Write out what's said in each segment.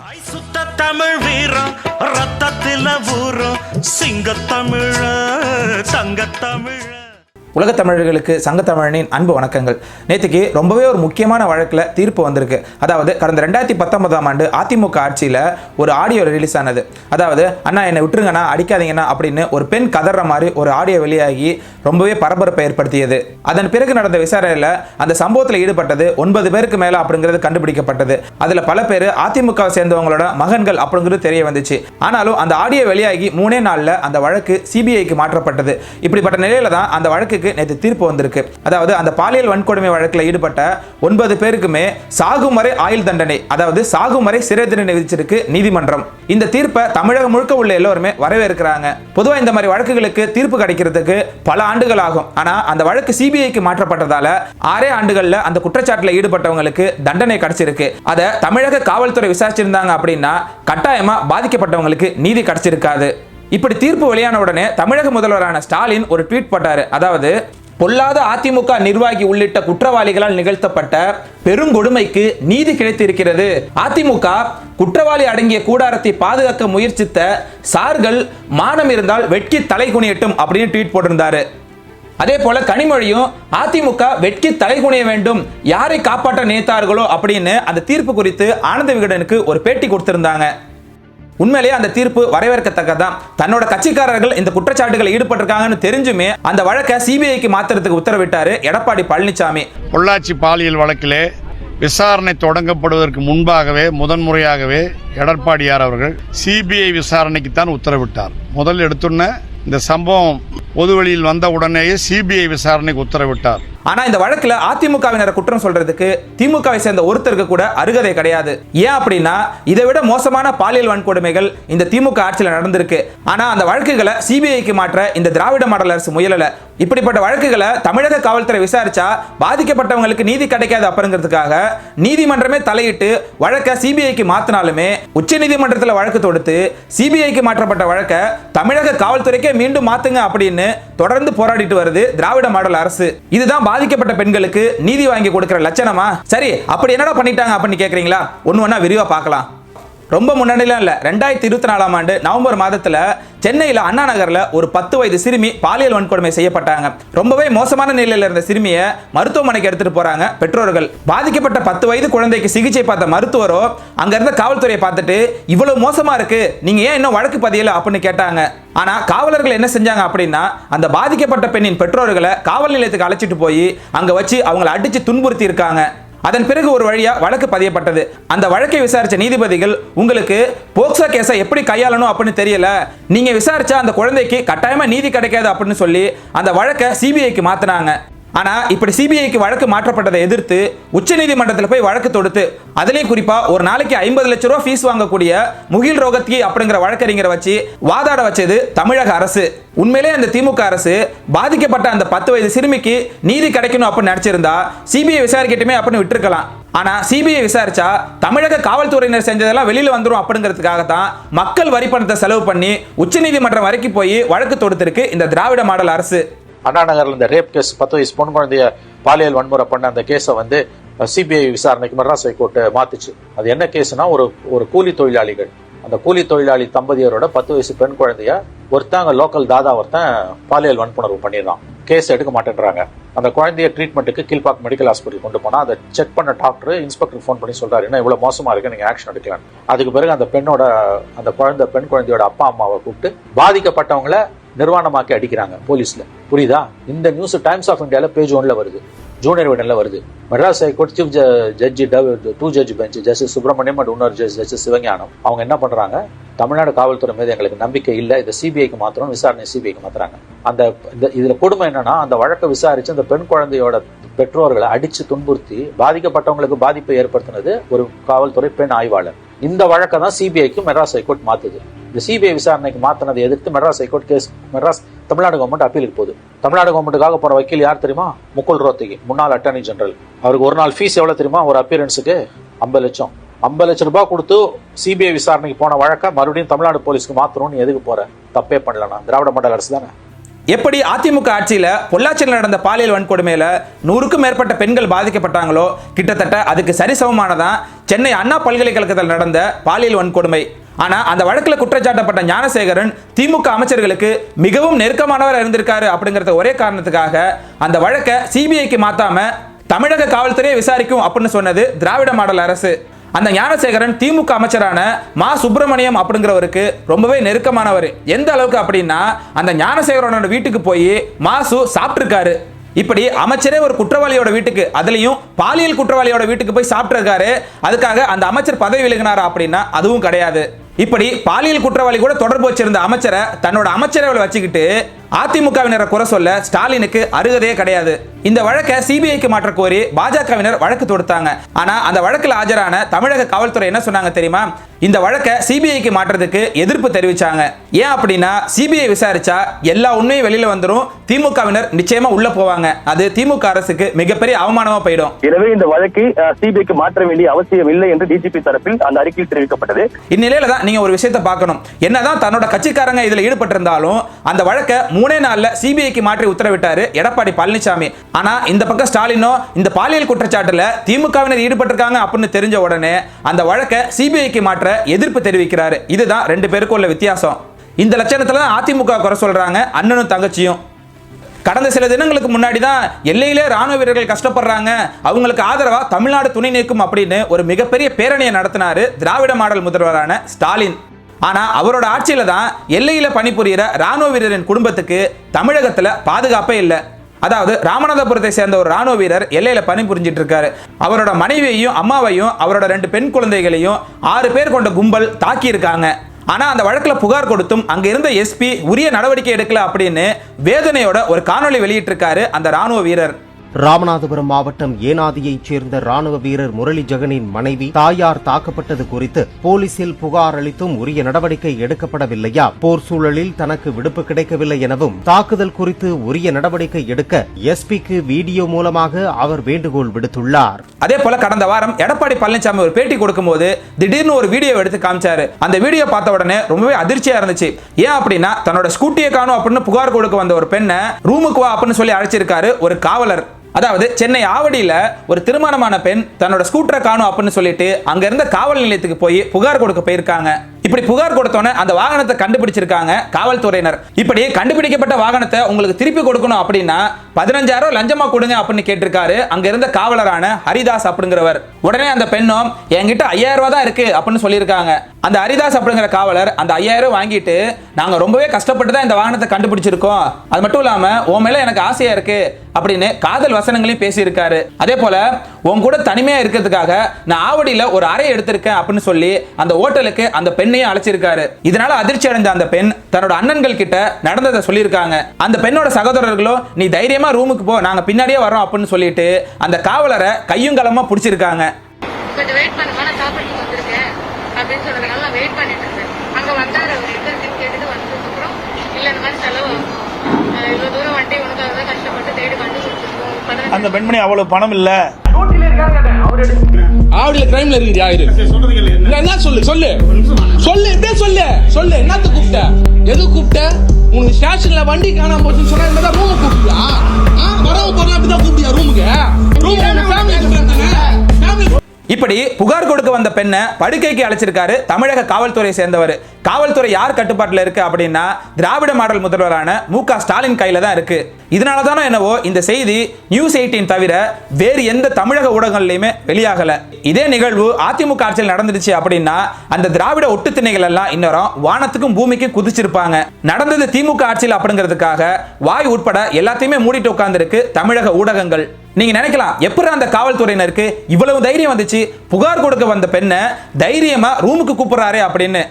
ஐ சுத்த தமிழ் வீரம் ரத்தத்தில தமிழ தங்க தமிழ உலகத் தமிழர்களுக்கு சங்கத்தமிழனின் அன்பு வணக்கங்கள். நேற்றுக்கு ரொம்பவே ஒரு முக்கியமான வழக்கில் தீர்ப்பு வந்திருக்கு. அதாவது கடந்த ரெண்டாயிரத்தி பத்தொன்பதாம் ஆண்டு அதிமுக ஆட்சியில் ஒரு ஆடியோ ரிலீஸ் ஆனது. அதாவது அண்ணா என்னை விட்டுருங்கண்ணா அடிக்காதீங்கண்ணா அப்படின்னு ஒரு பெண் கதற மாதிரி ஒரு ஆடியோ வெளியாகி ரொம்பவே பரபரப்பை ஏற்படுத்தியது. அதன் பிறகு நடந்த விசாரணையில் அந்த சம்பவத்தில் ஈடுபட்டது ஒன்பது பேருக்கு மேலே அப்படிங்கிறது கண்டுபிடிக்கப்பட்டது. அதில் பல பேர் அதிமுகவை சேர்ந்தவங்களோட மகன்கள் அப்படிங்கிறது தெரிய வந்துச்சு. ஆனாலும் அந்த ஆடியோ வெளியாகி மூணே நாளில் அந்த வழக்கு சிபிஐக்கு மாற்றப்பட்டது. இப்படிப்பட்ட நிலையில தான் அந்த வழக்கு வழக்குக்கு நேற்று தீர்ப்பு வந்திருக்கு. அதாவது அந்த பாலியல் வன்கொடுமை வழக்கில் ஈடுபட்ட ஒன்பது பேருக்குமே சாகும் வரை ஆயுள் தண்டனை அதாவது சாகும் வரை சிறை தண்டனை விதிச்சிருக்கு நீதிமன்றம். இந்த தீர்ப்பை தமிழகம் முழுக்க உள்ள எல்லோருமே வரவேற்கிறாங்க. பொதுவாக இந்த மாதிரி வழக்குகளுக்கு தீர்ப்பு கிடைக்கிறதுக்கு பல ஆண்டுகள் ஆகும். ஆனா அந்த வழக்கு சிபிஐக்கு மாற்றப்பட்டதால ஆறே ஆண்டுகள்ல அந்த குற்றச்சாட்டுல ஈடுபட்டவங்களுக்கு தண்டனை கிடைச்சிருக்கு. அதை தமிழக காவல்துறை விசாரிச்சிருந்தாங்க அப்படின்னா கட்டாயமா பாதிக்கப்பட்டவங்களுக்கு நீதி கிடைச்சிருக்காது. இப்படி தீர்ப்பு வெளியான உடனே தமிழக முதல்வரான ஸ்டாலின் ஒரு ட்வீட் போட்டார். அதாவது பொல்லாத அதிமுக நிர்வாகி உள்ளிட்ட குற்றவாளிகளால் நிகழ்த்தப்பட்ட பெருங்கொடுமைக்கு நீதி கிடைத்திருக்கிறது. அதிமுக குற்றவாளி அடங்கிய கூடாரத்தை பாதுகாக்க முயற்சித்த சார்கள் மானம் இருந்தால் வெட்கி தலை குனியட்டும் அப்படின்னு ட்வீட் போட்டிருந்தாரு. அதே போல கனிமொழியும் அதிமுக வெட்கி தலைகுனிய வேண்டும் யாரை காப்பாற்ற நினைத்தார்களோ அப்படின்னு அந்த தீர்ப்பு குறித்து ஆனந்த விகடனுக்கு ஒரு பேட்டி கொடுத்திருந்தாங்க. உண்மையிலேயே அந்த தீர்ப்பு வரவேற்கத்தக்கதான் தன்னோட கட்சிக்காரர்கள் இந்த குற்றச்சாட்டுகளை ஈடுபட்டிருக்காங்கன்னு தெரிஞ்சுமே அந்த வழக்கை சிபிஐக்கு மாத்துறதுக்கு உத்தரவிட்டாரு எடப்பாடி பழனிசாமி பொள்ளாச்சி பாலியல் வழக்கிலே விசாரணை தொடங்கப்படுவதற்கு முன்பாகவே முதன்முறையாகவே எடப்பாடியார் அவர்கள் சிபிஐ விசாரணைக்கு தான் உத்தரவிட்டார். முதல் எடுத்துன்ன இந்த சம்பவம் பொதுவெளியில் வந்த உடனேயே சிபிஐ விசாரணைக்கு உத்தரவிட்டார். ஆனா இந்த வழக்குல அதிமுகவினரை குற்றம் சொல்றதுக்கு திமுகவை சேர்ந்த ஒருத்தருக்கு கூட அருகதை கிடையாது. ஏன் அப்படின்னா இதை விட மோசமான பாலியல் வன்கொடுமைகள் இந்த திமுக ஆட்சியில் நடந்திருக்கு. ஆனா அந்த வழக்குகளை சிபிஐக்கு மாற்ற இந்த திராவிட மாடல் அரசு முயலல. இப்படிப்பட்ட வழக்குகளை தமிழக காவல்துறை விசாரிச்சா பாதிக்கப்பட்டவங்களுக்கு நீதி கிடைக்காது அப்படிங்கிறதுக்காக நீதிமன்றமே தலையிட்டு வழக்கை சிபிஐக்கு மாத்தினாலுமே உச்ச நீதிமன்றத்தில் வழக்கு தொடுத்து சிபிஐக்கு மாற்றப்பட்ட வழக்கை தமிழக காவல்துறைக்கே மீண்டும் மாத்துங்க அப்படின்னு தொடர்ந்து போராடிட்டு வருது திராவிட மாடல் அரசு. இதுதான் பாதிக்கப்பட்ட பெண்களுக்கு நீதி வாங்கி கொடுக்கிற லட்சணமா? சரி அப்படி என்னடா பண்ணிட்டாங்க அப்படின்னு கேக்குறீங்களா? ஒன்னு ஒண்ணா விரிவா பார்க்கலாம். ரொம்ப முன்னாடிலாம் இல்லை. ரெண்டாயிரத்தி இருபத்தி நாலாம் ஆண்டு நவம்பர் மாதத்தில் சென்னையில் அண்ணா நகரில் ஒரு பத்து வயது சிறுமி பாலியல் வன்கொடுமை செய்யப்பட்டாங்க. ரொம்பவே மோசமான நிலையில் இருந்த சிறுமியை மருத்துவமனைக்கு எடுத்துகிட்டு போகிறாங்க பெற்றோர்கள் பாதிக்கப்பட்ட பத்து வயது குழந்தைக்கு சிகிச்சை பார்த்த மருத்துவரோ அங்கேருந்த காவல்துறையை பார்த்துட்டு இவ்வளோ மோசமாக இருக்குது நீங்கள் ஏன் இன்னும் வழக்கு பதியலை? அப்படின்னு கேட்டாங்க. ஆனால் காவலர்கள் என்ன செஞ்சாங்க அப்படின்னா அந்த பாதிக்கப்பட்ட பெண்ணின் பெற்றோர்களை காவல் நிலையத்துக்கு அழைச்சிட்டு போய் அங்கே வச்சு அவங்களை அடித்து துன்புறுத்தி இருக்காங்க. அதன் பிறகு ஒரு வழியாக வழக்கு பதியப்பட்டது. அந்த வழக்கை விசாரித்த நீதிபதிகள் உங்களுக்கு போக்சோ கேஸை எப்படி கையாளணும் அப்படின்னு தெரியல. நீங்கள் விசாரிச்சா அந்த குழந்தைக்கு கட்டாயமாக நீதி கிடைக்காது அப்படின்னு சொல்லி அந்த வழக்கை சிபிஐக்கு மாற்றினாங்க ஆனால் இப்படி சிபிஐக்கு வழக்கு மாற்றப்பட்டதை எதிர்த்து உச்சநீதிமன்றத்தில் போய் வழக்கு தொடுத்து அதுலேயும் குறிப்பாக ஒரு நாளைக்கு ஐம்பது லட்ச ரூபா ஃபீஸ் வாங்கக்கூடிய முகில் ரோகத்கி அப்படிங்கிற வழக்கறிஞரை வச்சு வாதாட வச்சது தமிழக அரசு. உண்மையிலே அந்த திமுக அரசு பாதிக்கப்பட்ட அந்த பத்து வயது சிறுமிக்கு நீதி கிடைக்கணும் அப்படின்னு நினைச்சிருந்தா சிபிஐ விசாரிக்கட்டுமே அப்படின்னு விட்டுருக்கலாம். ஆனால் சிபிஐ விசாரிச்சா தமிழக காவல்துறையினர் செஞ்சதெல்லாம் வெளியில் வந்துடும் அப்படிங்கிறதுக்காக தான் மக்கள் வரி பணத்தை செலவு பண்ணி உச்சநீதிமன்றம் வரைக்கும் போய் வழக்கு தொடுத்திருக்கு இந்த திராவிட மாடல் அரசு. அண்ணா நகரில் இந்த ரேப் கேஸ் பத்து வயசு பொன் குழந்தைய பாலியல் வன்முறை பண்ண அந்த கேஸை வந்து சிபிஐ விசாரணைக்கு மெட்ராஸ் ஹைகோர்ட் மாத்துச்சு. அது என்ன கேஸ்னா ஒரு ஒரு கூலி தொழிலாளிகள். அந்த கூலி தொழிலாளி தம்பதியரோட பத்து வயசு பெண் குழந்தைய ஒருத்தங்க லோக்கல் தாதா ஒருத்தன் பாலியல் வன்புணர்வு பண்ணிடுறான். கேஸ் எடுக்க மாட்டேன்றாங்க. அந்த குழந்தைய ட்ரீட்மெண்ட்டுக்கு கீழ்பாக் மெடிக்கல் ஹாஸ்பிட்டல் கொண்டு போனால் அதை செக் பண்ண டாக்டர் இன்ஸ்பெக்டர் ஃபோன் பண்ணி சொல்றாரு என்ன இவ்வளோ மோசமாக இருக்கு? நீங்கள் ஆக்ஷன் எடுக்கலாம் அதுக்கு பிறகு அந்த பெண்ணோட அந்த குழந்தை பெண் குழந்தையோட அப்பா அம்மாவை கூப்பிட்டு பாதிக்கப்பட்டவங்கள நிர்வாணமாக்கி அடிக்கிறாங்க போலீஸ்ல. புரியுதா? இந்த நியூஸ் டைம்ஸ் ஆஃப் இந்தியால பேஜ் ஒன்ல வருது. ஜூனியர் விடன்ல வருது. Madras high court chief judge two judge bench justice Subramaniam and இன்னொரு ஜட்ஜ் ஜஸ்டிஸ் சிவஞானம் அவங்க என்ன பண்றாங்க? தமிழ்நாடு காவல்துறை மீது எங்களுக்கு நம்பிக்கை இல்லை. இதை சிபிஐக்கு மாத்திரம் விசாரணை சிபிஐக்கு மாத்துறாங்க. அந்த இந்த- இதுல கொடுமை என்னன்னா அந்த வழக்கை விசாரிச்சு அந்த பெண் குழந்தையோட பெற்றோர்களை அடிச்சு துன்புறுத்தி பாதிக்கப்பட்டவங்களுக்கு பாதிப்பை ஏற்படுத்தினது ஒரு காவல்துறை பெண் ஆய்வாளர். இந்த வழக்கை தான் சிபிஐக்கு மெட்ராஸ் ஹைகோர்ட் மாத்துது. இந்த சிபிஐ விசாரணைக்கு மாத்தினதை எதிர்த்து Madras high court case Madras Tamil Nadu government அப்பீலுக்கு போகுது. தமிழ்நாடு கவர்மெண்ட்டுக்காக போகிற வக்கீல் யார் தெரியுமா? முகுல் ரோத்தகி முன்னாள் அட்டர்னி ஜெனரல் அவருக்கு ஒரு நாள் ஃபீஸ் எவ்வளவு தெரியுமா? ஒரு அப்பியரன்ஸுக்கு ஐம்பது லட்சம். ஐம்பது லட்சம் ரூபாய் கொடுத்து சிபிஐ விசாரணைக்கு போன வழக்க மறுபடியும் தமிழ்நாடு போலீஸ்க்கு மாத்தணும்னு எதுக்கு போற? தப்பே பண்ணலனா திராவிட மண்டல அரசு தானே? எப்படி அதிமுக ஆட்சியில பொள்ளாச்சியில் நடந்த பாலியல் வன்கொடுமையில நூறுக்கும் மேற்பட்ட பெண்கள் பாதிக்கப்பட்டாங்களோ? கிட்டத்தட்ட அதுக்கு சரிசமமானதான். சென்னை அண்ணா பல்கலைக்கழகத்தில் நடந்த பாலியல் வன்கொடுமை ஆனால் அந்த வழக்கில் குற்றச்சாட்டப்பட்ட ஞானசேகரன் திமுக அமைச்சர்களுக்கு மிகவும் நெருக்கமானவர் இருந்திருக்காரு அப்படிங்கிறத ஒரே காரணத்துக்காக அந்த வழக்கை சிபிஐக்கு மாத்தாம தமிழக காவல்துறையை விசாரிக்கும் அப்படின்னு சொன்னது திராவிட மாடல் அரசு. அந்த ஞானசேகரன் திமுக அமைச்சரான மா. சுப்பிரமணியம் அப்படிங்கிறவருக்கு ரொம்பவே நெருக்கமானவர். எந்த அளவுக்கு அப்படின்னா அந்த ஞானசேகரனோட வீட்டுக்கு போய் மாசு சாப்பிட்டிருக்காரு. இப்படி அமைச்சரே ஒரு குற்றவாளியோட வீட்டுக்கு அதுலயும் பாலியல் குற்றவாளியோட வீட்டுக்கு போய் சாப்பிட்ருக்காரு அதுக்காக அந்த அமைச்சர் பதவி விலகினாரா அப்படின்னா அதுவும் கிடையாது. இப்படி பாலியல் குற்றவாளி கூட தொடர்பு வச்சிருந்த அமைச்சரை தன்னோட அமைச்சரவையில் வச்சுக்கிட்டு அதிமுகவினரை குறை சொல்ல ஸ்டாலினுக்கு அருகதே கிடையாது. இந்த வழக்கை சிபிஐக்கு மாற்ற கோரி பாஜகவினர் வழக்கு தொடுத்தாங்க. ஆனா அந்த வழக்கில் ஆஜரான தமிழக காவல்துறை என்ன சொன்னாங்க தெரியுமா? இந்த வழக்கை சிபிஐக்கு மாற்றுறதுக்கு எதிர்ப்பு தெரிவிச்சாங்க. ஏன் அப்படின்னா சிபிஐ விசாரிச்சா எல்லா உண்மையும் வெளியில வந்துரும் திமுகவினர் நிச்சயமா உள்ள போவாங்க. அது திமுக அரசுக்கு மிகப்பெரிய அவமானமா போயிடும். எனவே இந்த வழக்கை சிபிஐக்கு மாற்ற வேண்டிய அவசியம் இல்லை என்று டிஜிபி தரப்பில் அந்த அறிக்கையில் தெரிவிக்கப்பட்டது. இந்நிலையில தான் நீங்கள் ஒரு விஷயத்தை பார்க்கணும். என்னதான் தன்னோட கட்சிக்காரங்க இதுல ஈடுபட்டிருந்தாலும் அந்த வழக்கை மூணே நாளில் சிபிஐக்கு மாற்றி உத்தரவிட்டாரு எடப்பாடி பழனிசாமி ஆனா இந்த பக்கம் ஸ்டாலினோ இந்த பாலியல் குற்றச்சாட்டுல திமுகவினர் ஈடுபட்டிருக்காங்க அப்படின்னு தெரிஞ்ச உடனே அந்த வழக்கை சிபிஐக்கு மாற்ற எதிர்ப்பு தெரிவிக்கிறாரு. இதுதான் ரெண்டு பேருக்கும் உள்ள வித்தியாசம். இந்த லட்சணத்தில் தான் அதிமுக குறை சொல்றாங்க அண்ணனும் தங்கச்சியும். கடந்த சில தினங்களுக்கு முன்னாடி தான் எல்லையிலே ராணுவ வீரர்கள் கஷ்டப்படுறாங்க. அவங்களுக்கு ஆதரவாக தமிழ்நாடு துணை நிற்கும் அப்படின்னு ஒரு மிகப்பெரிய பேரணியை நடத்தினார் திராவிட மாடல் முதல்வரான ஸ்டாலின். ஆனால் அவரோட ஆட்சியில் தான் எல்லையில் பணிபுரியிற ராணுவ வீரரின் குடும்பத்துக்கு தமிழகத்தில் பாதுகாப்பே இல்லை. அதாவது ராமநாதபுரத்தை சேர்ந்த ஒரு ராணுவ வீரர் எல்லையில் பணிபுரிஞ்சிட்டு இருக்காரு. அவரோட மனைவியையும் அம்மாவையும் அவரோட ரெண்டு பெண் குழந்தைகளையும் ஆறு பேர் கொண்ட கும்பல் தாக்கியிருக்காங்க. ஆனால் ஆனா அந்த வழக்குல புகார் கொடுத்தும் அங்க இருந்த எஸ்பி உரிய நடவடிக்கை எடுக்கல அப்படின்னு வேதனையோட ஒரு காணொளி வெளியிட்டிருக்காரு அந்த ராணுவ வீரர். ராமநாதபுரம் மாவட்டம் ஏனாதியைச் சேர்ந்த ராணுவ வீரர் முரளி ஜெகனின் மனைவி தாயார் தாக்கப்பட்டது குறித்து போலீசில் புகார் அளித்தும் உரிய நடவடிக்கை எடுக்கப்படவில்லையா? போர் சூழலில் தனக்கு விடுப்பு கிடைக்கவில்லை எனவும் தாக்குதல் குறித்து உரிய நடவடிக்கை எடுக்க எஸ்பிக்கு வீடியோ மூலமாக அவர் வேண்டுகோள் விடுத்துள்ளார். அதே போல கடந்த வாரம் எடப்பாடி பழனிசாமி ஒரு பேட்டி கொடுக்கும்போது திடீர்னு ஒரு வீடியோ எடுத்து காமிச்சாரு. அந்த வீடியோ பார்த்த உடனே ரொம்பவே அதிர்ச்சியா இருந்துச்சு. ஏன் அப்படின்னா தன்னோட ஸ்கூட்டியை காணும் அப்படின்னு புகார் கொடுக்க வந்த ஒரு பெண்ணை ரூமுக்கு வா அப்படின்னு சொல்லி அழைச்சிருக்காரு ஒரு காவலர். அதாவது சென்னை ஆவடியில ஒரு திருமணமான பெண் தன்னோட ஸ்கூட்டரை காணும் அப்படின்னு சொல்லிட்டு அங்கேருந்த காவல் நிலையத்துக்கு போய் புகார் கொடுக்க போயிருக்காங்க. இப்படி புகார் கொடுத்தோன்னே அந்த வாகனத்தை கண்டுபிடிச்சிருக்காங்க காவல்துறையினர். இப்படி கண்டுபிடிக்கப்பட்ட வாகனத்தை உங்களுக்கு திருப்பி கொடுக்கணும் அப்படின்னா பதினஞ்சாயிரம் லஞ்சமா கொடுங்க அப்படின்னு கேட்டிருக்காரு. அங்க இருந்த காவலரான ஹரிதாஸ் அப்படிங்கிறவர். உடனே அந்த பெண்ணும் என்கிட்ட ஐயாயிரம் ரூபா தான் இருக்கு அப்படின்னு சொல்லியிருக்காங்க. அந்த ஹரிதாஸ் அப்படிங்கிற காவலர் அந்த ஐயாயிரம் வாங்கிட்டு நாங்க ரொம்பவே கஷ்டப்பட்டு தான் இந்த வாகனத்தை கண்டுபிடிச்சிருக்கோம். அது மட்டும் இல்லாம உன் மேல எனக்கு ஆசையா இருக்கு அப்படின்னு காதல் வசனங்களையும் பேசியிருக்காரு. அதே போல உன் கூட தனிமையா இருக்கிறதுக்காக நான் ஆவடியில ஒரு அறை எடுத்திருக்கேன் அப்படின்னு சொல்லி அந்த ஹோட்டலுக்கு அந்த பெண்ணை பெண்ணையும் அழைச்சிருக்காரு. இதனால அதிர்ச்சி அடைந்த அந்த பெண் தன்னோட அண்ணன்கள் கிட்ட நடந்ததை சொல்லியிருக்காங்க. அந்த பெண்ணோட சகோதரர்களோ நீ தைரியமா ரூமுக்கு போ நாங்க பின்னாடியே வரோம் அப்படின்னு சொல்லிட்டு அந்த காவலரை கையும் களமா பிடிச்சிருக்காங்க. கொஞ்சம் வெயிட் பண்ணுமா நான் சாப்பிட்டு வந்திருக்கேன். அப்படின்னு சொல்றதுனால நான் வெயிட் பண்ணிட்டு இருந்தேன். அங்க வந்தாரு அவர் எங்க இருக்குன்னு கேட்டுட்டு வந்ததுக்கப்புறம் இல்ல இந்த மாதிரி செலவு ஆகும் அஹ் இவ்வளவு தூரம் வண்டி உனக்காக தான் கஷ்டப்பட்டு தேடி கண்டுபிடிச்சிருக்கோம் பதினஞ்சு அந்த பெண்மணி அவ்வளவு பணம் இல்ல. ஆவடியில கிரைம்ல இருக்குது யாரு இல்ல, என்ன? சொல்லு சொல்லு. சொல்லு இப்படியே சொல்லு? சொல்லு என்னத்த கூப்பிட்ட? எது கூப்பிட்ட? உனக்கு ஸ்டேஷன்ல வண்டி காணாம போச்சுன்னு சொன்னா ரூம் கூப்பிட்டியா இப்படி புகார் கொடுக்க வந்த பெண்ணை படுக்கைக்கு அழைச்சிருக்காரு தமிழக காவல்துறையை சேர்ந்தவர். காவல்துறை யார் கட்டுப்பாட்டில் இருக்கு அப்படின்னா திராவிட மாடல் முதல்வரான மு க ஸ்டாலின் கையில தான் இருக்கு. இதனால தானோ என்னவோ இந்த செய்தி நியூஸ் எயிட்டீன் தவிர வேறு எந்த தமிழக ஊடகங்கள்லையுமே வெளியாகல. இதே நிகழ்வு அதிமுக ஆட்சியில் நடந்துருச்சு அப்படின்னா அந்த திராவிட ஒட்டு திணைகள் எல்லாம் இன்னும் வானத்துக்கும் பூமிக்கும் குதிச்சிருப்பாங்க. நடந்தது திமுக ஆட்சியில் அப்படிங்கிறதுக்காக வாய் உட்பட எல்லாத்தையுமே மூடிட்டு உட்கார்ந்துருக்கு தமிழக ஊடகங்கள். நீங்க நினைக்கலாம் எப்படி அந்த காவல்துறையினருக்கு இவ்வளவு தைரியம் வந்துச்சு. புகார் கொடுக்க வந்த பெண்ணை தைரியமா ரூமுக்கு கூப்பிடுறாரு அப்படின்னு.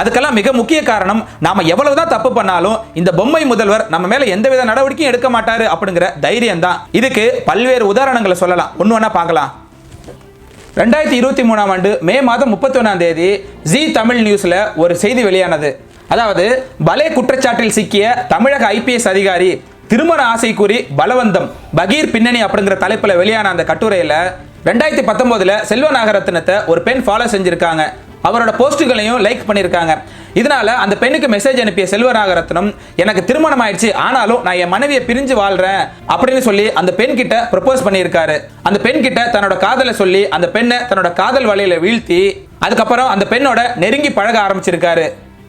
அதுக்கெல்லாம் மிக முக்கிய காரணம் நாம எவ்வளவுதான் தப்பு பண்ணாலும் இந்த பொம்மை முதல்வர் நம்ம மேல எந்தவித நடவடிக்கையும் எடுக்க மாட்டாரு அப்படிங்கிற தைரியம் தான் இதுக்கு பல்வேறு உதாரணங்களை சொல்லலாம். ஒன்று ஒன்றா பார்க்கலாம். ரெண்டாயிரத்தி இருபத்தி மூணாம் ஆண்டு மே மாதம் முப்பத்தி ஒன்றாம் தேதி ஜி தமிழ் நியூஸ்ல ஒரு செய்தி வெளியானது. அதாவது பலே குற்றச்சாட்டில் சிக்கிய தமிழக ஐபிஎஸ் அதிகாரி திருமண ஆசை கூறி பலவந்தம். பகீர் பின்னணி அப்படிங்கிற தலைப்பில் வெளியான அந்த கட்டுரையில் ரெண்டாயிரத்தி பத்தொம்போதில் செல்வ நாகரத்னத்தை ஒரு பெண் ஃபாலோ செஞ்சுருக்காங்க. அவரோட போஸ்ட்டுகளையும் லைக் பண்ணியிருக்காங்க இதனால அந்த பெண்ணுக்கு மெசேஜ் அனுப்பிய செல்வநாகரத்னம் எனக்கு திருமணம் ஆயிடுச்சு ஆனாலும் நான் என் மனைவியை பிரிஞ்சு வாழ்றேன் அப்படின்னு சொல்லி அந்த பெண் கிட்ட ப்ரப்போஸ் பண்ணியிருக்காரு. அந்த பெண் கிட்ட தன்னோட காதலை சொல்லி அந்த பெண்ணை தன்னோட காதல் வலையில வீழ்த்தி அதுக்கப்புறம் அந்த பெண்ணோட நெருங்கி பழக ஆரம்பிச்சிருக்காரு.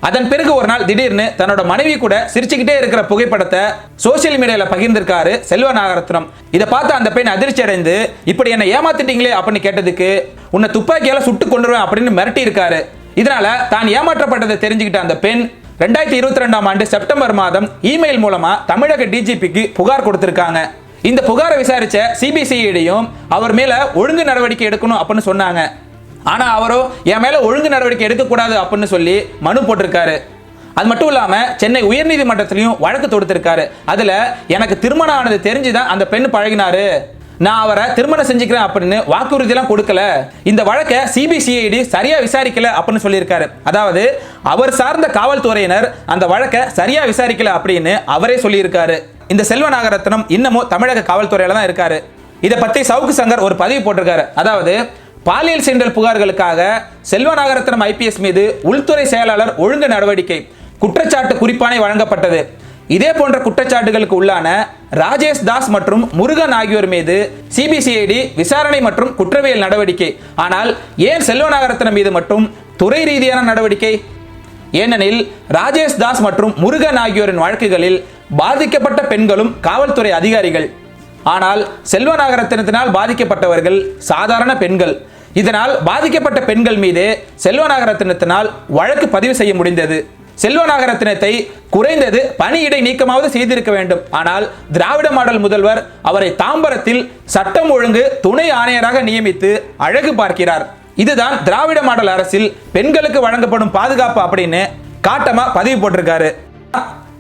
அதன் பிறகு ஒரு நாள் திடீர்னு தன்னோட மனைவி கூட சிரிச்சுக்கிட்டே இருக்கிற புகைப்படத்தை சோசியல் மீடியால பகிர்ந்திருக்காரு செல்வ நாகரத்னம். இதை பார்த்து அந்த பெண் அதிர்ச்சி அடைந்து இப்படி என்ன ஏமாத்திட்டீங்களே அப்படின்னு கேட்டதுக்கு உன்னை துப்பாக்கியால சுட்டு கொண்டுருவேன் அப்படின்னு மிரட்டி இருக்காரு. இதனால தான் ஏமாற்றப்பட்டதை தெரிஞ்சுக்கிட்ட அந்த பெண் ரெண்டாயிரத்தி இருபத்தி ரெண்டாம் ஆண்டு செப்டம்பர் மாதம் இமெயில் மூலமா தமிழக டிஜிபிக்கு புகார் கொடுத்திருக்காங்க. இந்த புகாரை விசாரிச்ச சிபிசிஐடியும் அவர் மேல ஒழுங்கு நடவடிக்கை எடுக்கணும் அப்படின்னு சொன்னாங்க. ஆனால் அவரோ என் மேலே ஒழுங்கு நடவடிக்கை எடுக்கக்கூடாது அப்படின்னு சொல்லி மனு போட்டிருக்காரு. அது மட்டும் இல்லாம சென்னை உயர்நீதிமன்றத்திலையும் வழக்கு தொடுத்திருக்காரு. அதுல எனக்கு திருமணம் ஆனது தெரிஞ்சுதான் அந்த பெண் பழகினாரு. நான் அவரை திருமணம் செஞ்சுக்கிறேன் அப்படின்னு வாக்குறுதியெல்லாம் கொடுக்கல. இந்த வழக்கை சிபிசிஐடி சரியா விசாரிக்கல அப்படின்னு சொல்லியிருக்காரு. அதாவது அவர் சார்ந்த காவல்துறையினர் அந்த வழக்கை சரியா விசாரிக்கல அப்படின்னு அவரே சொல்லியிருக்காரு. இந்த செல்வ நாகரத்னம் இன்னமும் தமிழக காவல்துறையில தான் இருக்காரு. இதை பத்தி சவுக்கு சங்கர் ஒரு பதிவு போட்டிருக்காரு. அதாவது பாலியல் சீண்டல் புகார்களுக்காக செல்வநாகரத்னம் ஐபிஎஸ் மீது உள்துறை செயலாளர் ஒழுங்கு நடவடிக்கை குற்றச்சாட்டு குறிப்பானை வழங்கப்பட்டது. இதே போன்ற குற்றச்சாட்டுகளுக்கு உள்ளான ராஜேஷ் தாஸ் மற்றும் முருகன் ஆகியோர் மீது சிபிசிஐடி விசாரணை மற்றும் குற்றவியல் நடவடிக்கை. ஆனால் ஏன் செல்வநாகரத்னம் மீது மட்டும் துறை ரீதியான நடவடிக்கை? ஏனெனில் ராஜேஷ் தாஸ் மற்றும் முருகன் ஆகியோரின் வழக்குகளில் பாதிக்கப்பட்ட பெண்களும் காவல்துறை அதிகாரிகள். ஆனால் செல்வ நாகரத்தினத்தினால் பாதிக்கப்பட்டவர்கள் சாதாரண பெண்கள். இதனால் பாதிக்கப்பட்ட பெண்கள் மீது செல்வ நாகரத்தினத்தினால் வழக்கு பதிவு செய்ய முடிந்தது. செல்வ நாகரத்தினத்தை குறைந்தது பணியிடை நீக்கமாவது செய்திருக்க வேண்டும். ஆனால் திராவிட மாடல் முதல்வர் அவரை தாம்பரத்தில் சட்டம் ஒழுங்கு துணை ஆணையராக நியமித்து அழகு பார்க்கிறார். இதுதான் திராவிட மாடல் அரசில் பெண்களுக்கு வழங்கப்படும் பாதுகாப்பு அப்படின்னு காட்டமா பதிவு போட்டிருக்காரு.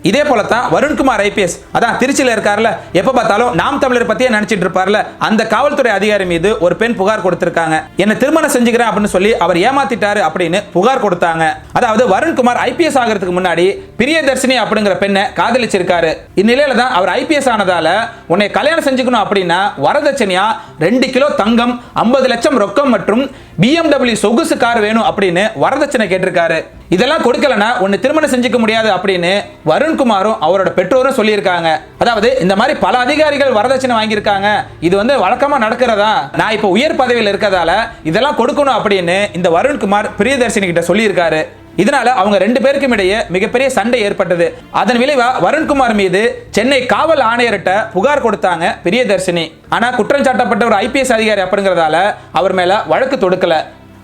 இதே போல தான் வருண்குமார் ஐபிஎஸ் அதான் திருச்சியில் இருக்கார்ல எப்போ பார்த்தாலும் நாம் தமிழர் பத்தியே நினைச்சிட்டு இருப்பார்ல அந்த காவல்துறை அதிகாரி மீது ஒரு பெண் புகார் கொடுத்திருக்காங்க. என்ன திருமணம் செஞ்சுக்கிறேன் அப்படின்னு சொல்லி அவர் ஏமாத்திட்டாரு அப்படின்னு புகார் கொடுத்தாங்க. அதாவது வருண்குமார் ஐபிஎஸ் ஆகிறதுக்கு முன்னாடி பிரியதர்ஷினி அப்படிங்கிற பெண்ணை காதலிச்சிருக்காரு. இந்நிலையில தான் அவர் ஐபிஎஸ் ஆனதால உன்னை கல்யாணம் செஞ்சுக்கணும் அப்படின்னா வரதட்சணையா ரெண்டு கிலோ தங்கம் ஐம்பது லட்சம் ரொக்கம் மற்றும் பிஎம்டபிள்யூ சொகுசு கார் வேணும் அப்படின்னு வரதட்சணை கேட்டிருக்காரு. இதெல்லாம் கொடுக்கலனா உன்னை திருமணம் செஞ்சுக்க முடியாது அப்படின்னு வருண்குமாரும் அவரோட பெற்றோரும் சொல்லியிருக்காங்க. அதாவது இந்த மாதிரி பல அதிகாரிகள் வரதட்சணை வாங்கியிருக்காங்க. இது வந்து வழக்கமா நடக்கிறதா? நான் இப்போ உயர் பதவியில் இருக்கிறதால இதெல்லாம் கொடுக்கணும் அப்படின்னு இந்த வருண்குமார் பிரியதர்ஷினி கிட்ட சொல்லியிருக்காரு. இதனால அவங்க ரெண்டு பேருக்கும் இடையே மிகப்பெரிய சண்டை ஏற்பட்டது. அதன் விளைவா வருண்குமார் மீது சென்னை காவல் ஆணையர்கிட்ட புகார் கொடுத்தாங்க பிரியதர்ஷினி. ஆனா குற்றம் சாட்டப்பட்ட ஒரு ஐபிஎஸ் அதிகாரி அப்படிங்கறதால அவர் மேல வழக்கு தொடுக்கல.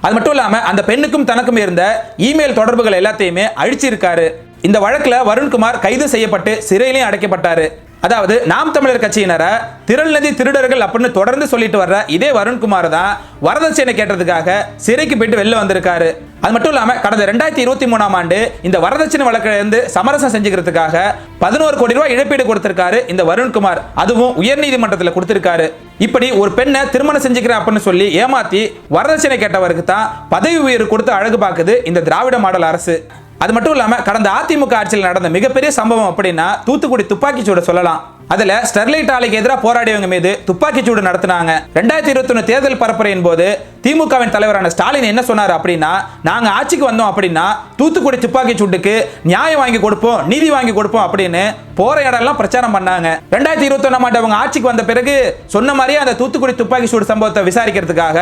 அது மட்டும் இல்லாம அந்த பெண்ணுக்கும் தனக்கும் இருந்த இமெயில் தொடர்புகள் எல்லாத்தையுமே அழிச்சிருக்காரு. இந்த வழக்குல வருண்குமார் கைது செய்யப்பட்டு சிறையிலையும் அடைக்கப்பட்டாரு. அதாவது நாம் தமிழர் கட்சியினரை திரள்நதி திருடர்கள் அப்படின்னு தொடர்ந்து சொல்லிட்டு வர்ற இதே வருண்குமார் தான் வரதட்சணை கேட்டதுக்காக சிறைக்கு போயிட்டு வெளில வந்திருக்காரு. அது மட்டும் இல்லாமல் கடந்த ரெண்டாயிரத்தி இருபத்தி மூணாம் ஆண்டு இந்த வரதட்சணை வழக்கிலிருந்து சமரசம் செஞ்சுக்கிறதுக்காக பதினோரு கோடி ரூபாய் இழப்பீடு கொடுத்திருக்காரு இந்த வருண்குமார். அதுவும் உயர்நீதிமன்றத்தில் கொடுத்திருக்காரு. இப்படி ஒரு பெண்ணை திருமணம் செஞ்சுக்கிறேன் அப்படின்னு சொல்லி ஏமாத்தி வரதட்சணை கேட்டவருக்கு தான் பதவி உயர்வு கொடுத்து அழகு பார்க்குது இந்த திராவிட மாடல் அரசு. அது மட்டும் இல்லாம கடந்த அதிமுக ஆட்சியில் நடந்த மிகப்பெரிய சம்பவம் அப்படின்னா தூத்துக்குடி துப்பாக்கிச்சூடு சொல்லலாம். அதுல ஸ்டெர்லைட் ஆலைக்கு எதிராக போராடியவங்க மீது துப்பாக்கி சூடு நடத்தினாங்க. ரெண்டாயிரத்தி இருபத்தி ஒன்று தேர்தல் பரப்புரையின் போது திமுகவின் தலைவரான ஸ்டாலின் என்ன சொன்னார் அப்படின்னா நாங்க ஆட்சிக்கு வந்தோம் அப்படின்னா தூத்துக்குடி துப்பாக்கி சூட்டுக்கு நியாயம் வாங்கி கொடுப்போம் நீதி வாங்கி கொடுப்போம் அப்படின்னு போற இடம்லாம் பிரச்சாரம் பண்ணாங்க. ரெண்டாயிரத்தி இருபத்தி ஒன்றாம் ஆண்டு அவங்க ஆட்சிக்கு வந்த பிறகு சொன்ன மாதிரியே அந்த தூத்துக்குடி துப்பாக்கி சூடு சம்பவத்தை விசாரிக்கிறதுக்காக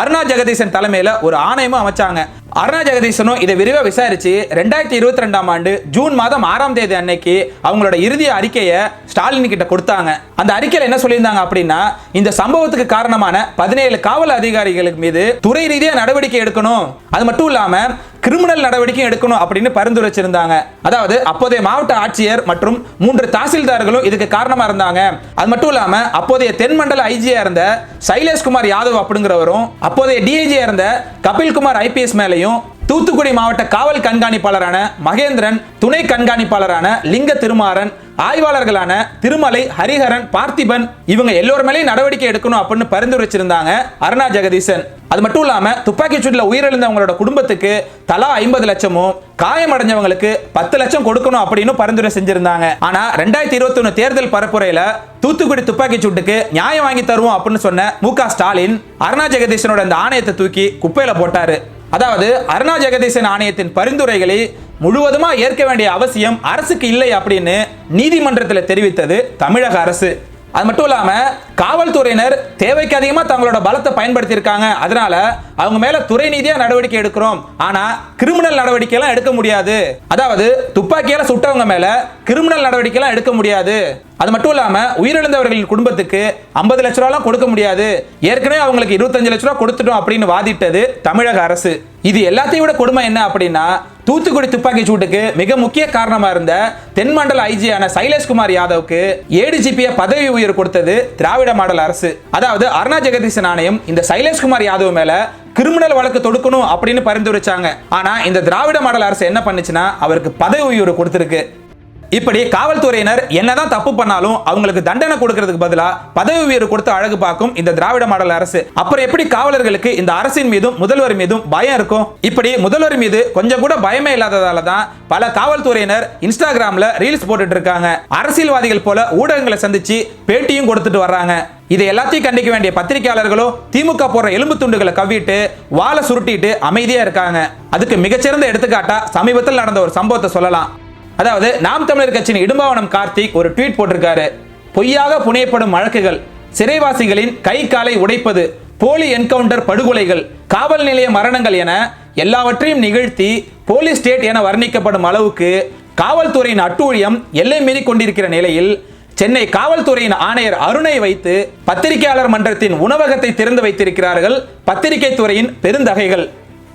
அருணா ஜெகதீசன் தலைமையில ஒரு ஆணையமும் அமைச்சாங்க. அருணா ஜெகதீசனும் இதை விரிவாக விசாரிச்சு ரெண்டாயிரத்தி இருபத்தி ரெண்டாம் ஆண்டு ஜூன் மாதம் ஆறாம் தேதி அன்னைக்கு அவங்களோட இறுதி அறிக்கையை ஸ்டாலின் கிட்ட கொடுத்தாங்க. அந்த அறிக்கையில் என்ன சொல்லியிருந்தாங்க அப்படின்னா இந்த சம்பவத்துக்கு காரணமான பதினேழு காவல் அதிகாரிகளுக்கு மீது துறை ரீதியாக நடவடிக்கை எடுக்கணும். அது மட்டும் இல்லாமல் கிரிமினல் நடவடிக்கை எடுக்கணும் அப்படின்னு பரிந்துரைச்சிருந்தாங்க. அதாவது அப்போதைய மாவட்ட ஆட்சியர் மற்றும் மூன்று தாசில்தார்களும் இதுக்கு காரணமா இருந்தாங்க. அது மட்டும் இல்லாம அப்போதைய தென்மண்டல ஐஜியா இருந்த சைலேஷ்குமார் யாதவ் அப்படிங்கிறவரும் அப்போதைய டிஐஜியா இருந்த கபில்குமார் ஐபிஎஸ் மேலையும் தூத்துக்குடி மாவட்ட காவல் கண்காணிப்பாளரான மகேந்திரன் துணை கண்காணிப்பாளரான லிங்க திருமாறன் ஆய்வாளர்களான திருமலை ஹரிஹரன் பார்த்திபன் இவங்க எல்லோர் மேலேயும் நடவடிக்கை எடுக்கணும் அப்படின்னு பரிந்துரைச்சிருந்தாங்க அருணா ஜெகதீசன். அது மட்டும் இல்லாம துப்பாக்கி சூட்டில் உயிரிழந்தவங்களோட குடும்பத்துக்கு தலா ஐம்பது லட்சமும் காயமடைஞ்சவங்களுக்கு பத்து லட்சம் கொடுக்கணும் அப்படின்னு பரிந்துரை செஞ்சிருந்தாங்க. ஆனா ரெண்டாயிரத்தி இருபத்தி ஒன்னு தேர்தல் பரப்புரையில தூத்துக்குடி துப்பாக்கி சூட்டுக்கு நியாயம் வாங்கி தருவோம் அப்படின்னு சொன்ன மு ஸ்டாலின் அருணா ஜெகதீசனோட இந்த ஆணையத்தை தூக்கி குப்பையில போட்டாரு. அதாவது அருணா ஜெகதீசன் ஆணையத்தின் பரிந்துரைகளை முழுவதுமா ஏற்க வேண்டிய அவசியம் அரசுக்கு இல்லை அப்படின்னு நீதிமன்றத்தில் தெரிவித்தது தமிழக அரசு. அது மட்டும் இல்லாம காவல்துறையினர் தேவைக்கு அதிகமா தங்களோட பலத்தை பயன்படுத்தி இருக்காங்க அதனால அவங்க மேல துறை நீதியா நடவடிக்கை எடுக்கிறோம். ஆனா கிரிமினல் நடவடிக்கை எல்லாம் எடுக்க முடியாது. அதாவது துப்பாக்கியால சுட்டவங்க மேல கிரிமினல் நடவடிக்கை எல்லாம் எடுக்க முடியாது. அது மட்டும் இல்லாம உயிரிழந்தவர்களின் குடும்பத்துக்கு 50 லட்ச ரூபாய் கொடுக்க முடியாது. ஏற்கனவே அவங்களுக்கு 25 லட்ச ரூபாய் கொடுத்துட்டோம் அப்படின்னு வாதிட்டது தமிழக அரசு. இது எல்லாத்தையும் விட கொடுமை என்ன அப்படின்னா தூத்துக்குடி துப்பாக்கி சூட்டுக்கு மிக முக்கிய காரணமா இருந்த தென்மண்டல ஐஜியான சைலேஷ்குமார் யாதவுக்கு ஏடிஜிபிய பதவி உயர் கொடுத்தது திராவிட மாடல் அரசு. அதாவது அருணா ஜெகதீசன் ஆணையம் இந்த சைலேஷ்குமார் யாதவ் மேல கிரிமினல் வழக்கு தொடுக்கணும் அப்படின்னு பரிந்துரைச்சாங்க. ஆனா இந்த திராவிட மாடல் அரசு என்ன பண்ணுச்சுன்னா அவருக்கு பதவி உயர்வு கொடுத்திருக்கு. இப்படி காவல்துறையினர் என்னதான் தப்பு பண்ணாலும் அவங்களுக்கு தண்டனை கொடுக்கறதுக்கு பதிலா பதவி உயர்வு கொடுத்து அழகு பார்க்கும் இந்த திராவிட மாடல் அரசு. அப்புறம் எப்படி காவலர்களுக்கு இந்த அரசின் மீதும் முதல்வர் மீதும் பயம் இருக்கும்? இப்படி முதல்வர் மீது கொஞ்சம் கூட பயமே இல்லாததால தான் பல காவல்துறையினர் இன்ஸ்டாகிராம்ல ரீல்ஸ் போட்டுட்டு இருக்காங்க. அரசியல்வாதிகள் போல ஊடகங்களை சந்திச்சு பேட்டியும் கொடுத்துட்டு வர்றாங்க. இதை எல்லாத்தையும் கண்டிக்க வேண்டிய பத்திரிகையாளர்களோ திமுக போற எலும்பு துண்டுகளை கவ்விட்டு வாழை சுருட்டிட்டு அமைதியா இருக்காங்க. அதுக்கு மிகச்சிறந்த எடுத்துக்காட்டா சமீபத்தில் நடந்த ஒரு சம்பவத்தை சொல்லலாம். அதாவது நாம் தமிழர் கட்சியின் இடும்பாவனம் கார்த்திக் ஒரு ட்வீட் போட்டிருக்காரு. பொய்யாக புனையப்படும் வழக்குகள் சிறைவாசிகளின் கை காலை உடைப்பது போலி என்கவுண்டர் படுகொலைகள் காவல் நிலைய மரணங்கள் என எல்லாவற்றையும் நிகழ்த்தி போலீஸ் ஸ்டேட் என வர்ணிக்கப்படும் அளவுக்கு காவல்துறையின் அட்டூழியம் எல்லை மீறி கொண்டிருக்கிற நிலையில் சென்னை காவல்துறையின் ஆணையர் அருணை வைத்து பத்திரிகையாளர் மன்றத்தின் உணவகத்தை திறந்து வைத்திருக்கிறார்கள் பத்திரிகை துறையின் பெருந்தகைகள்.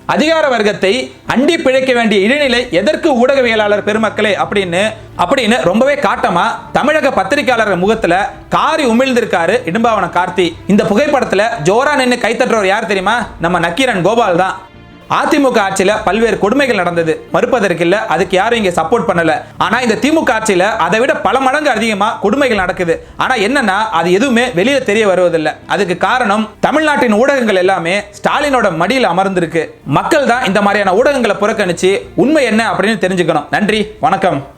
அதிகார வர்க்கத்தை அண்டி பிழைக்க வேண்டிய இடைநிலை எதற்கு ஊடகவியலாளர் பெருமக்களே அப்படின்னு அப்படின்னு ரொம்பவே காட்டமா தமிழக பத்திரிகையாளர் முகத்துல காரி உமிழ்ந்திருக்காரு இடும்பாவன கார்த்தி. இந்த புகைப்படத்துல ஜோரா நின்று கைத்தட்டுறவர் யார் தெரியுமா? நம்ம நக்கீரன் கோபால் தான் அதிமுக ஆட்சியில பல்வேறு கொடுமைகள் நடந்தது. மறுப்பதற்கு இல்ல அதுக்கு யாரும் இங்க சப்போர்ட் பண்ணல. ஆனா இந்த திமுக ஆட்சியில அதை விட பல மடங்கு அதிகமா கொடுமைகள் நடக்குது. ஆனா என்னன்னா அது எதுவுமே வெளியில தெரிய வருவதில்லை. அதுக்கு காரணம் தமிழ்நாட்டின் ஊடகங்கள் எல்லாமே ஸ்டாலினோட மடியில் அமர்ந்திருக்கு. மக்கள் தான் இந்த மாதிரியான ஊடகங்களை புறக்கணிச்சு உண்மை என்ன அப்படின்னு தெரிஞ்சுக்கணும். நன்றி வணக்கம்.